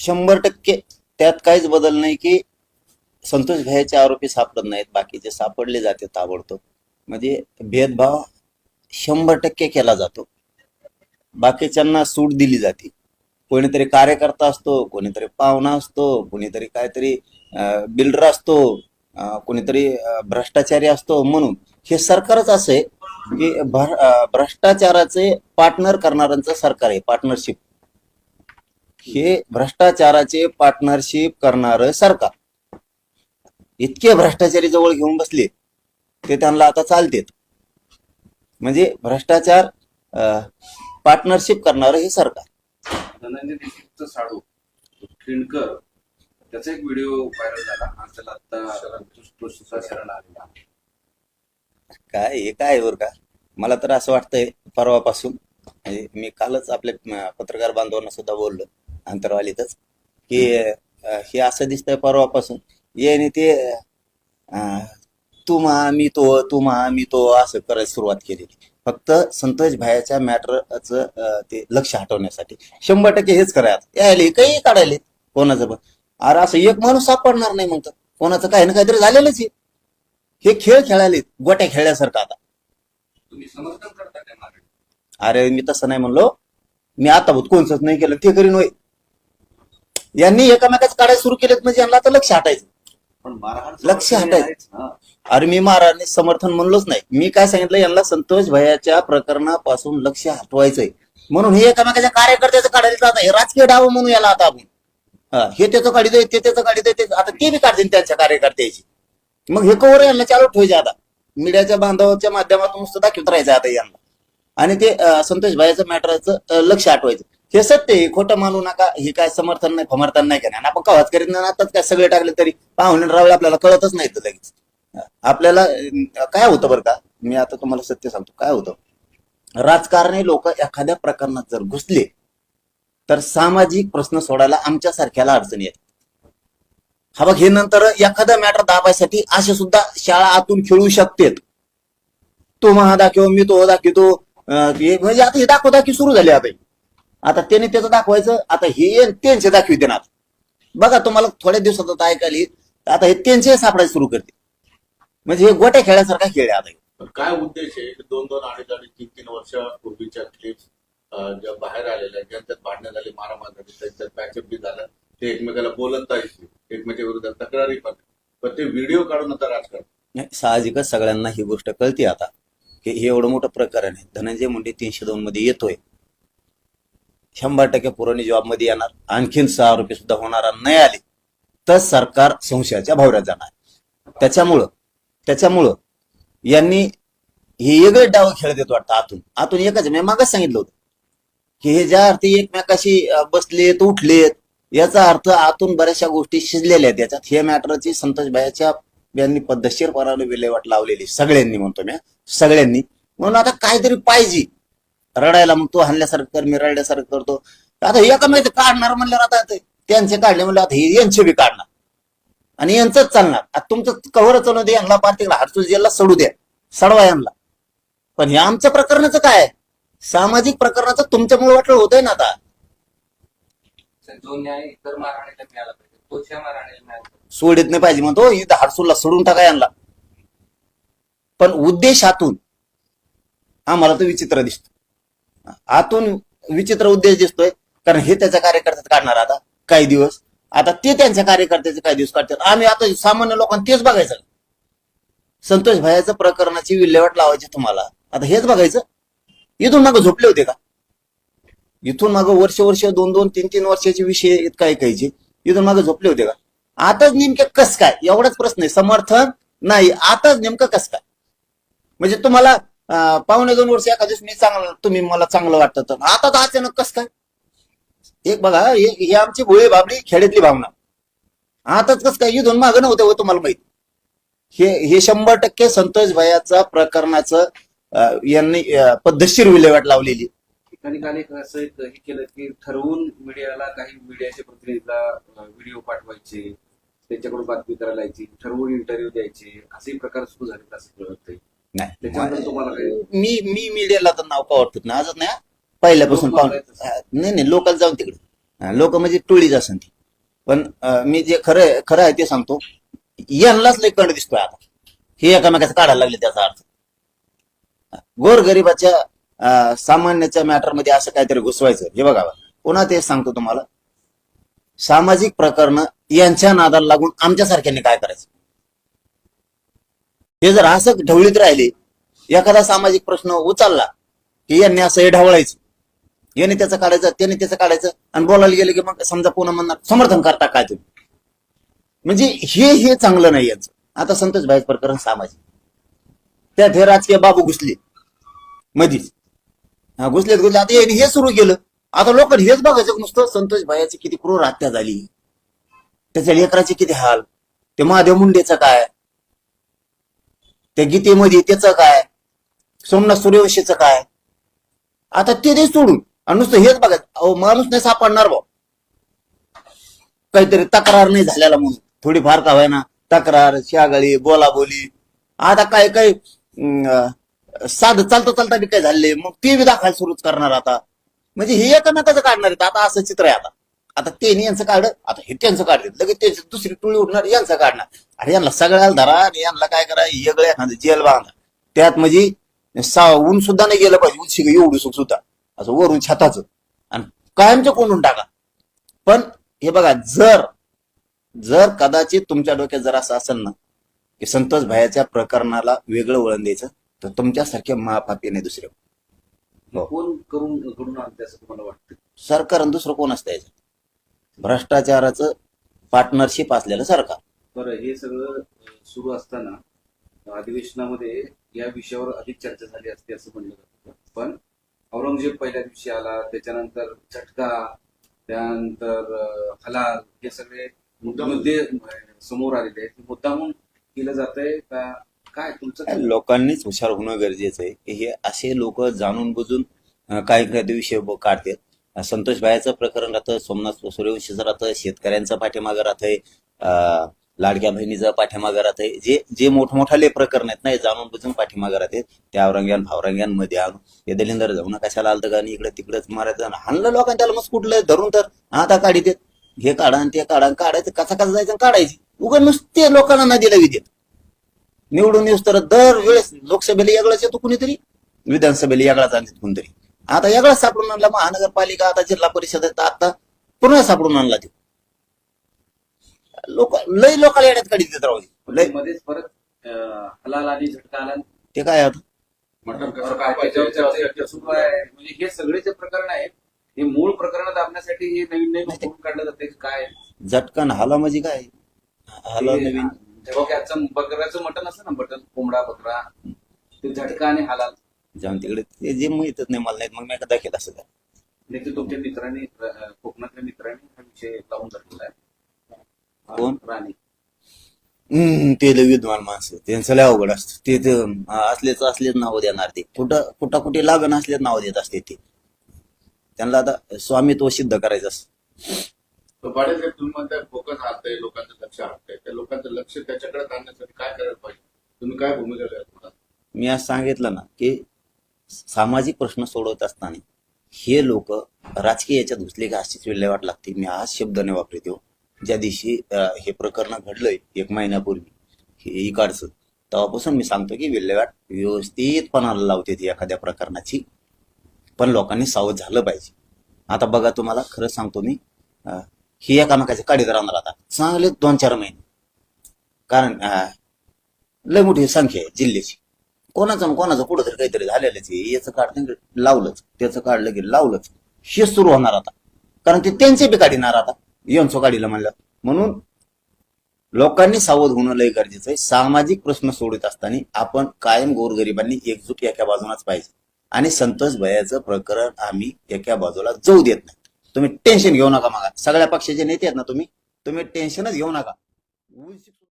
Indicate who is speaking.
Speaker 1: शंभर टक्के त्यात काहीच बदल नाही की संतोष भाईचे आरोपी सापडत नाहीत बाकीचे सापडले जाते ताबडतोब. म्हणजे भेदभाव शंभर टक्के केला जातो. बाकीच्यांना सूट दिली जाते. कोणीतरी कार्यकर्ता असतो कोणीतरी पाहुणा असतो कोणीतरी काहीतरी बिल्डर असतो कोणीतरी भ्रष्टाचारी असतो म्हणून हे सरकारच असं आहे की भ्रष्टाचाराचे पार्टनर करणाऱ्यांचं सरकार आहे पार्टनरशिप. हे भ्रष्टाचाराचे पार्टनरशिप करणार सरकार. इतके भ्रष्टाचारी जवळ घेऊन बसले ते त्यांना आता चालतेत. म्हणजे भ्रष्टाचार पार्टनरशिप करणार हे सरकार.
Speaker 2: धनंजय देशमुखचं साडू खिंडकर त्याचा एक व्हिडिओ व्हायरल झाला. आणि त्याला आता दुसरा शरण आलेला.
Speaker 1: काय हे काय बरं का? मला तर असं वाटतंय परवापासून. म्हणजे मी कालच आपल्या पत्रकार बांधवांना सुद्धा बोललो. अंतरवालीतच की हे असं दिसतंय परवापासून. याने ते तू महा मी तो तू महा मी तो असं करायला सुरुवात केलेली. फक्त संतोष भायाच्या मॅटरचं ते लक्ष हटवण्यासाठी. शंभर टक्के हेच करायला यायले काही काढायले कोणाचं पण. अरे असं एक माणूस सापडणार नाही म्हणतात कोणाचं काही ना काहीतरी झालेलंच आहे. हे खेळ खेळायले गोट्या खेळल्यासारखं आता. अरे मी तसं नाही म्हणलो. मी आता भूत कोणचंच नाही केलं. ते करीन होय. यांनी एकामेकाच काढायला सुरू केलेत म्हणजे यांना आता लक्ष हटायचं.
Speaker 2: पण मारहाण
Speaker 1: लक्ष हटायचं.
Speaker 2: हा.
Speaker 1: अरे मी महाराजने समर्थन म्हणलोच नाही. मी काय सांगितलं यांना संतोष भयाच्या प्रकरणापासून लक्ष हटवायचंय. म्हणून हे एकामेकाच्या कार्यकर्त्याचं काढायला जात आहे. राजकीय डाव म्हणून याला आता आपण हा, हे त्याचं काढित ते त्याचं काढित ते आता ते बी काढतील त्यांच्या कार्यकर्त्याची. मग हे कवर यांना चालू ठेवायचे आता. मीडियाच्या बांधवाच्या माध्यमातून नुसतं दाखवत राहायचं आता यांना. आणि ते संतोष भाईचं मॅटरचं लक्ष आठवायचं हे सत्य आहे. खोटं मानू नका. हे काय समर्थन नाही फमर्थन नाही करणार. आपण कवाच करीत नाही आताच काय सगळे टाकले तरी पाहुणे रावळे आपल्याला कळतच नाही तर लगेच. आपल्याला काय होतं बरं का? मी आता तुम्हाला सत्य सांगतो. काय होतं? राजकारणी लोक एखाद्या प्रकरणात जर घुसले तर सामाजिक प्रश्न सोडायला आमच्या सारख्याला अडचणी येतात. हा बघ हे नंतर एखादा मॅटर दाबायसाठी असे सुद्धा शाळा आतून खेळू शकतेत. तो महा दाखव मी तो दाखवतो. म्हणजे आता हे दाखव दाखी सुरू झाली आता. आता त्याने त्याचं दाखवायचं आता हे त्यांचे दाखविते ना आता. बघा तुम्हाला थोड्या दिवसात आता ऐकायला. आता हे त्यांचे सापडायला सुरू करते म्हणजे हे गोट्या खेळासारखा खेळ आहे आता.
Speaker 3: काय उद्देश आहे? दोन दोन अडीच अडीच तीन तीन वर्षापूर्वीच्या क्लिप्स ज्या बाहेर आलेल्या ज्यांच्यात भांडणं झाली मारामार झाली त्यांच्यात पॅचअप बी झालं. ते एकमेकाला बोलत आहेत. एकमेकाच्या विरोधात तक्रारी पण. पण ते व्हिडिओ काढून आता राजकारण
Speaker 1: नाही, साहजिकच सगळ्यांना ही गोष्ट कळते आता. की हे एवढं मोठं प्रकरण आहे. धनंजय मुंडे तीनशे दोन मध्ये येतोय. शंभर टक्के पुरवणी जॉबमध्ये येणार. आणखीन सहा आरोपी सुद्धा होणार नाही आले तर सरकार संशयाच्या भावऱ्यात जाणार. त्याच्यामुळं त्याच्यामुळं यांनी हे वेगळे डाव खेळ देत वाटतं आतून. आतून एकच मी मागच सांगितलं होतं की हे ज्या अर्थी एकमेकाशी बसलेत उठलेत याचा अर्थ आतून बऱ्याचशा गोष्टी शिजलेल्या आहेत. याच्यात हे मॅटरची संतोष भाईच्या यांनी पद्धतशीरपणाने विल्हेवाट लावलेली. सगळ्यांनी म्हणतो मी सगळ्यांनी. म्हणून आता काहीतरी पाहिजे. रडायला मग तो हल्ल्यासारखं कर मी रडल्यासारखं करतो. आता हे एका माहिती काढणार म्हणल्यावर आता ते त्यांचे काढले म्हणलं आता हे यांचे बी काढणार. आणि यांचंच चालणार. आता तुमचं कव्हर चालू दे यांना पार्टीला हरसूस जेलला सोडू द्या. सडवा यांना. पण हे आमच्या प्रकरणाचं काय? सामाजिक प्रकरणाचं तुमच्यामुळे वाटलं होतंय ना आता.
Speaker 2: जो न्याय इतर मारहाणीला मिळाला पाहिजे मिळाला.
Speaker 1: सोडित नाही पाहिजे म्हणतो इथं हाडसूला सोडून टाका यांना. पण उद्देशातून आम्हाला तो विचित्र दिसतो. आतून विचित्र उद्देश दिसतोय कारण हे त्याच्या कार्यकर्त्यात काढणार आता काही दिवस. आता ते त्यांच्या कार्यकर्त्याचे काही दिवस काढतात. आम्ही आता सामान्य लोकांना तेच बघायचं. संतोष भायाचं प्रकरणाची विल्हेवाट लावायची तुम्हाला. आता हेच बघायचं. इथून मागं झोपले होते का? इथून मागं वर्ष वर्ष दोन दोन तीन तीन वर्षाचे विषय इतका ऐकायचे इथून मागं झोपले होते का? आताच नेमकं कस काय? एवढाच प्रश्न आहे. समर्थन नाही. आताच नेमकं कस काय? म्हणजे तुम्हाला पावणे दोन वर्ष एका दिवस मी चांगलं तुम्ही मला चांगलं वाटतं तर. आता तर अचानक कस काय? एक बघा हे आमची भोळी बाबडी खेड्यातली भावना. आताच कस काय इथून मागं नव्हतं हो तुम्हाला माहीत. हे हे शंभर टक्के संतोष भयाचा प्रकरणाचं यांनी पद्धतशीर विल्हेवाट लावलेली.
Speaker 2: ठिकाणी काल एक असं एक हे केलं की ठरवून मीडियाला काही मीडियाच्या प्रतिनिधीला व्हिडिओ पाठवायचे त्यांच्याकडून बातमी करायला यायची ठरवून इंटरव्ह्यू द्यायचे असे प्रकार सुरू झाले असं कळत
Speaker 1: नाही.
Speaker 2: त्याच्यानंतर तुम्हाला काही
Speaker 1: मी मी मीडियाला तर नाव का वाटत नाही. आजच नाही हा. पहिल्यापासून
Speaker 2: लोक
Speaker 1: पाहून. हा, नाही नाही लोकल जाऊन तिकडे. लोक म्हणजे टोळीच असेल ती. पण अं, मी जे खरं खरं आहे ते सांगतो. यांनाच लय कंड दिसतोय आता. हे एकामेकाचं काढायला लागले त्याचा अर्थ. गोरगरिबाच्या अं, सामान्याच्या मॅटरमध्ये असं काहीतरी घुसवायचं. हे बघा पुन्हा तेच सांगतो तुम्हाला. सामाजिक प्रकरण यांच्या नादाला लागून आमच्यासारख्यांनी काय करायचं? हे जर असं ढवळीत राहिले एखादा सामाजिक प्रश्न उचलला की यांनी असं हे ढवळायचं. याने त्याचं काढायचं त्याने त्याचं काढायचं आणि बोलायला गेलं की मग समजा पुन्हा म्हणणार समर्थन करता काय तुम्ही? म्हणजे हे हे चांगलं नाही याचं. आता संतोष भाई प्रकरण सामाजिक. त्यात हे राजकीय बाबू घुसले. मधीच. हा घुसलेत घुसले आता यांनी हे सुरू केलं. आता लोकांनी हेच बघायचं नुसतं संतोष भाईची किती क्रूर हत्या झाली. त्याच्या लेकराचे किती हाल. ते महादेव मुंडेचं काय? त्या गीतेमध्ये त्याचं काय? सोमनाथ सूर्यवंशीचं काय? आता ते दे सोडून. आणि नुसतं हेच बघायचं. अहो माणूस नाही सापडणार भाऊ काहीतरी तक्रार नाही झालेला म्हणून. थोडीफार का ना तक्रार शागळी बोलाबोली. आता काय काय अं, चालता चालता बी काय झाले. मग ते बी दाखवायला सुरूच करणार आता. म्हणजे हे एकमेकाचं काढणार आहेत. आता असं चित्र आहे आता. आता त्यांनी यांचं काढ आता हे त्यांचं काढले लगेच त्यांची दुसरी टोळी उठणार यांचं काढणार. अरे यांना सगळ्याला धरा आणि यांना काय करा वेगळं एखादं जेल बांधा. त्यात म्हणजे ऊन सुद्धा नाही गेलं पाहिजे उंची एवढं सुख सुद्धा. असं वरून छताचं. आणि कायमचं कोंडून टाका. पण हे बघा जर जर कदाचित तुमच्या डोक्यात जर असं असेल ना की संतोष भायाच्या प्रकरणाला वेगळं वळण द्यायचं तर तुमच्यासारखे महापापी नाही दुसरे. हो.
Speaker 2: कोण करून वाटतं?
Speaker 1: सरकार दुसरं कोण असतं याचं भ्रष्टाचाराचं पार्टनरशिप असलेलं सरकार.
Speaker 2: बरं हे सगळं सुरू असताना अधिवेशनामध्ये या विषयावर अधिक चर्चा झाली असते असं म्हणलं जातं. पण औरंगजेब पहिल्या दिवशी आला त्याच्यानंतर झटका त्यानंतर हलाल हे सगळे मुद्दे समोर आलेले आहेत. मुद्दामून केलं जातंय का? काय तुमचं?
Speaker 1: लोकांनीच हुशार होणं गरजेचं आहे. की हे असे लोक जाणून बुजून काही काही विषय ब- काढतात. संतोष भायाचं प्रकरण राहतं सोमनाथ सूर्यवंशीचं राहतं शेतकऱ्यांचं पाठीमागं राहतंय अं, लाडक्या बहिणीचं पाठीमागं राहतंय. जे जे मोठमोठाले प्रकरण आहेत ना हे जाणून बुजून पाठीमागं राहते. त्या औरंग्यान फावरंग्यांमध्ये आणून. हे दलिंदर जाऊन कशाला आलं का इकडे तिकडेच मारायचं हाणलं लोकांनी त्याला मग कुठलं धरून तर आता काढीत हे काढा आणि ते काढा काढायचं. कसा कसा जायचं आणि काढायची. उगा नुसते लोकांना नदीला विदेत निवडून येऊस तर दर वेळेस लोकसभेला वेगळाच येतो कुणीतरी विधानसभेला वेगळाच आणतात कोणतरी. आता वेगळाच सापडून आणला महानगरपालिका आता जिल्हा परिषद आता पुन्हा सापडून आणला ते. लोक लय लोकांना येण्यात काढीत देत राहू. लय
Speaker 2: मध्येच परत हलाल आणि झटका आला.
Speaker 1: ते काय
Speaker 2: आहे म्हणजे हे सगळे जे प्रकरण आहेत. हे मूळ प्रकरण दाबण्यासाठी हे नवीन नवीन काढलं जाते? काय?
Speaker 1: झटकन हाला म्हणजे काय? हाला नवीन.
Speaker 2: बकऱ्याचं मटण असतं ना मटण कोंबडा बकरा. ते झटका आणि हलाल.
Speaker 1: जाऊन तिकडे. ते जे माहितच नाही मला नाही मग मी एकदा दाखवत असं काय
Speaker 2: ते तुमच्या मित्रांनी अं, कोकणातल्या मित्रांनी हा विषय लावून धरलेला आहे.
Speaker 1: कोण?
Speaker 2: राणी.
Speaker 1: हम्म, ते लय विद्वान माणसं त्यांचं लय अवघड असतं. ते ते, असलेच असलेच नाव देणार ते. कुठं कुठं कुठे लागण असलेच नाव देत असते ते. त्यांना आता स्वामित्व सिद्ध करायचं असतं.
Speaker 3: पाटील साहेब तुम्ही म्हणताय फोकस हटतंय लोकांचं लक्ष हटतंय त्या लोकांचं लक्ष त्याच्याकडे आणण्यासाठी काय करायला पाहिजे? तुम्ही काय भूमिका घ्याल
Speaker 1: मी आज सांगितलं ना की सामाजिक प्रश्न सोडवत असताना हे लोक राजकीय याच्यात घुसले की अशीच विल्हेवाट लागते मी हा शब्द नाही वापरतो. ज्या दिवशी हे प्रकरण घडलंय एक महिन्यापूर्वी हे इकडचं तेव्हापासून मी सांगतो की विल्हेवाट व्यवस्थितपणाला लावते ती एखाद्या प्रकरणाची. पण लोकांनी सावध झालं पाहिजे. आता बघा तुम्हाला खरं सांगतो मी ही एकामेकाच्या काढीत राहणार आता. चांगले दोन चार महिने. कारण लय मोठी संख्या आहे जिल्ह्याची. कोणाचं ना कोणाचं कुठं तरी काहीतरी झालेलंच आहे. याचं काढलं लावलंच. त्याचं काढलं की लावलंच. हे सुरू होणार आता. कारण ते त्यांचे बी काढणार आता. यांचं काढीला म्हणलं. म्हणून लोकांनी सावध होणं लय गरजेचं आहे. सामाजिक प्रश्न सोडत असताना आपण कायम गोरगरिबांनी एकजूट एका बाजूलाच पाहिजे आणि संतोष भयाचं प्रकरण आम्ही एका बाजूला जाऊ देत नाही. तुम्ही टेन्शन घेऊ नका मागा. सगळ्या पक्षाचे नेते आहेत ना तुम्ही? तुम्ही टेन्शनच घेऊ नका.